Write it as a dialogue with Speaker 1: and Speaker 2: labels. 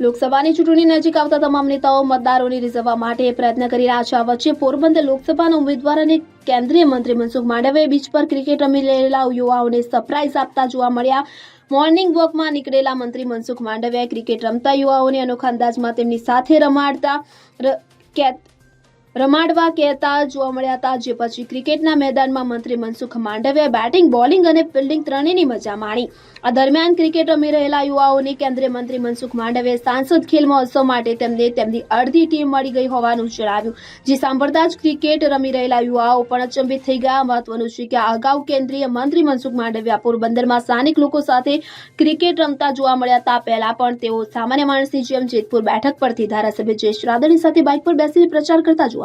Speaker 1: લોકસભાની ચૂંટણી નજીક આવતા તમામ નેતાઓ મતદારોને રીઝવવા માટે પ્રયત્ન કરી રહ્યા છે. આ વચ્ચે પોરબંદર લોકસભાના ઉમેદવાર અને કેન્દ્રીય મંત્રી મનસુખ માંડવીયાએ બીચ પર ક્રિકેટ રમી રહેલા યુવાઓને સરપ્રાઇઝ આપતા જોવા મળ્યા. મોર્નિંગ વોકમાં નીકળેલા મંત્રી મનસુખ માંડવીયાએ ક્રિકેટ રમતા યુવાઓને અનોખા અંદાજમાં તેમની સાથે રમાડતા રમાડવા કહેતા જોવા મળ્યા હતા, જે પછી ક્રિકેટના મેદાનમાં મંત્રી મનસુખ માંડવિયાએ બેટિંગ, બોલિંગ અને ફિલ્ડિંગ ત્રણેયની મજા માણી. આ દરમિયાન ક્રિકેટ રમી રહેલા યુવાઓને કેન્દ્રીય મંત્રી મનસુખ માંડવિયાએ સાંસદ ખેલ મહોત્સવ માટે તેમને તેમની અડધી ટીમ મળી ગઈ હોવાનું જણાવ્યું. જે સાંભળતા જ ક્રિકેટ રમી રહેલા યુવાઓ પણ અચંબિત થઈ ગયા. મહત્વનું છે કે અગાઉ કેન્દ્રીય મંત્રી મનસુખ માંડવિયા પોરબંદરમાં સ્થાનિક લોકો સાથે ક્રિકેટ રમતા જોવા મળ્યા હતા. પહેલા પણ તેઓ સામાન્ય માણસની જેમ જેતપુર બેઠક પરથી ધારાસભ્ય જયેશ રાદડી સાથે બાઇક પર બેસીને પ્રચાર કરતા જોવા